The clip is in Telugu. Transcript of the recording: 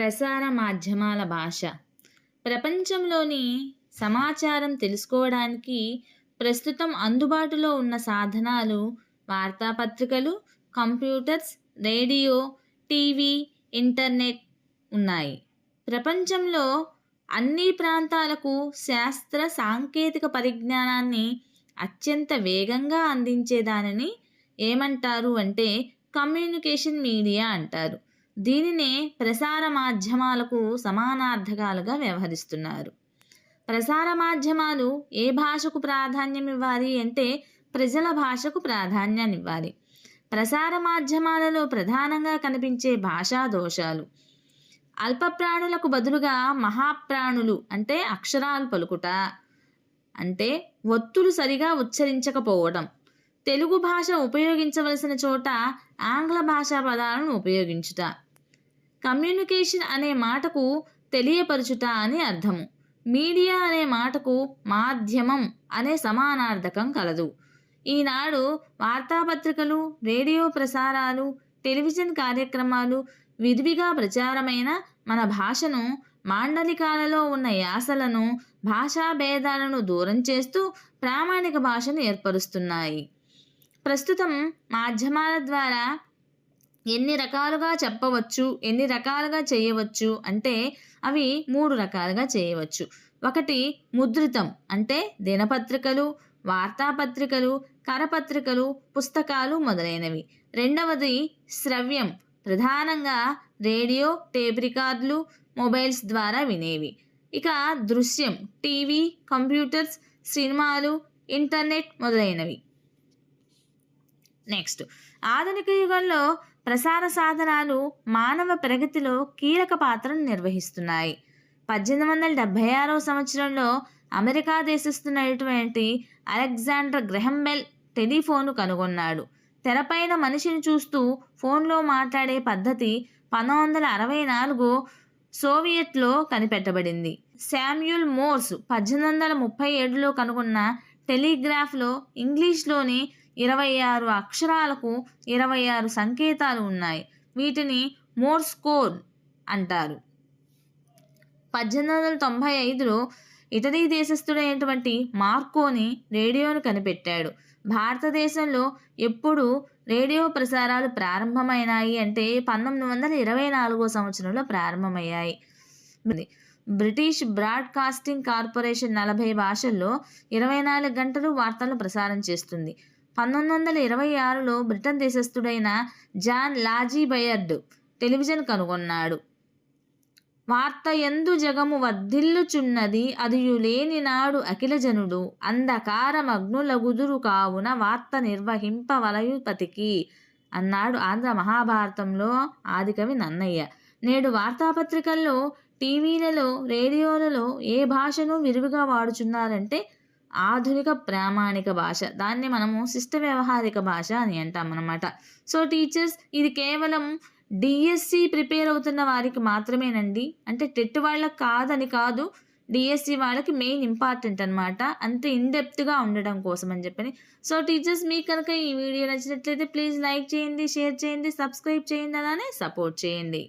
ప్రసార మాధ్యమాల భాష. ప్రపంచంలోని సమాచారం తెలుసుకోవడానికి ప్రస్తుతం అందుబాటులో ఉన్న సాధనాలు వార్తాపత్రికలు కంప్యూటర్స్ రేడియో టీవీ ఇంటర్నెట్ ఉన్నాయి. ప్రపంచంలో అన్ని ప్రాంతాలకు శాస్త్ర సాంకేతిక పరిజ్ఞానాన్ని అత్యంత వేగంగా అందించేదానిని ఏమంటారు అంటే కమ్యూనికేషన్ మీడియా అంటారు. దీనినే ప్రసార మాధ్యమాలకు సమానార్థకాలుగా వ్యవహరిస్తున్నారు. ప్రసార మాధ్యమాలు ఏ భాషకు ప్రాధాన్యం ఇవ్వాలి అంటే ప్రజల భాషకు ప్రాధాన్యాన్ని ఇవ్వాలి ప్రసార మాధ్యమాలలో ప్రధానంగా కనిపించే భాషా దోషాలు. అల్పప్రాణులకు బదులుగా మహాప్రాణులు అంటే అక్షరాలు పలుకుట అంటే ఒత్తులు సరిగా ఉచ్చరించకపోవడం. తెలుగు భాష ఉపయోగించవలసిన చోట ఆంగ్ల భాషా పదాలను ఉపయోగించుట. కమ్యూనికేషన్ అనే మాటకు తెలియపరచుట అని అర్థము. మీడియా అనే మాటకు మాధ్యమం అనే సమానార్థకం కలదు. ఈనాడు వార్తాపత్రికలు రేడియో ప్రసారాలు టెలివిజన్ కార్యక్రమాలు విధివిగా ప్రచారమైన మన భాషను మాండలికాలలో ఉన్న యాసలను భాషా భేదాలను దూరం చేస్తూ ప్రామాణిక భాషను ఏర్పరుస్తున్నాయి. ప్రస్తుతం మాధ్యమాల ద్వారా ఎన్ని రకాలుగా చెప్పవచ్చు ఎన్ని రకాలుగా చేయవచ్చు అంటే అవి మూడు రకాలుగా చేయవచ్చు. ఒకటి ముద్రితం అంటే దినపత్రికలు వార్తాపత్రికలు కరపత్రికలు పుస్తకాలు మొదలైనవి. రెండవది శ్రవ్యం ప్రధానంగా రేడియో టేప్ రికార్డులు మొబైల్స్ ద్వారా వినేవి. ఇక దృశ్యం టీవీ కంప్యూటర్స్ సినిమాలు ఇంటర్నెట్ మొదలైనవి. నెక్స్ట్ ఆధునిక యుగంలో ప్రసార సాధనాలు మానవ ప్రగతిలో కీలక పాత్రను నిర్వహిస్తున్నాయి. పద్దెనిమిది వందల డెబ్భై ఆరవ సంవత్సరంలో అమెరికా దేశిస్తున్నటువంటి అలెగ్జాండర్ గ్రహంబెల్ టెలిఫోను కనుగొన్నాడు. తెరపైన మనిషిని చూస్తూ ఫోన్లో మాట్లాడే పద్ధతి పంతొమ్మిది వందల అరవై నాలుగు సోవియట్లో కనిపెట్టబడింది. శామ్యుల్ మోర్స్ పద్దెనిమిది వందల ముప్పై ఏడులో కనుగొన్న టెలిగ్రాఫ్లో ఇంగ్లీష్లోని ఇరవై ఆరు అక్షరాలకు ఇరవై ఆరు సంకేతాలు ఉన్నాయి. వీటిని మోర్స్ కోడ్ అంటారు. పద్దెనిమిది వందల తొంభై ఐదులో ఇటలీ దేశస్థుడైనటువంటి మార్కోని రేడియోను కనిపెట్టాడు. భారతదేశంలో ఎప్పుడు రేడియో ప్రసారాలు ప్రారంభమైనాయి అంటే పంతొమ్మిది వందల ఇరవై నాలుగో సంవత్సరంలో ప్రారంభమయ్యాయి. బ్రిటిష్ బ్రాడ్కాస్టింగ్ కార్పొరేషన్ నలభై భాషల్లో ఇరవై నాలుగు గంటలు వార్తలను ప్రసారం చేస్తుంది. పంతొమ్మిది వందల ఇరవై ఆరులో బ్రిటన్ దేశస్థుడైన జాన్ లాజీ బయర్డ్ టెలివిజన్ కనుగొన్నాడు. వార్త ఎందు జగము వర్ధిల్లుచున్నది అదియు లేని నాడు అఖిలజనుడు అంధకారమగ్నులగుదురు కావున వార్త నిర్వహింపవలయుపతికి అన్నాడు ఆంధ్ర మహాభారతంలో ఆదికవి నన్నయ్య. నేడు వార్తాపత్రికల్లో టీవీలలో రేడియోలలో ఏ భాషను విరివిగా వాడుచున్నారంటే ఆధునిక ప్రామాణిక భాష. దాన్ని మనము శిష్ట వ్యవహారిక భాష అని అంటాం అనమాట సో టీచర్స్ ఇది కేవలం డిఎస్సి ప్రిపేర్ అవుతున్న వారికి మాత్రమేనండి. అంటే టెట్ వాళ్ళకి కాదని కాదు డిఎస్సి వాళ్ళకి మెయిన్ ఇంపార్టెంట్ అనమాట అంత ఇన్డెప్త్గా ఉండడం కోసం అని చెప్పని. సో టీచర్స్ మీకు కనుక ఈ వీడియో నచ్చినట్లయితే ప్లీజ్ లైక్ చేయండి షేర్ చేయండి సబ్స్క్రైబ్ చేయండి అలానే సపోర్ట్ చేయండి.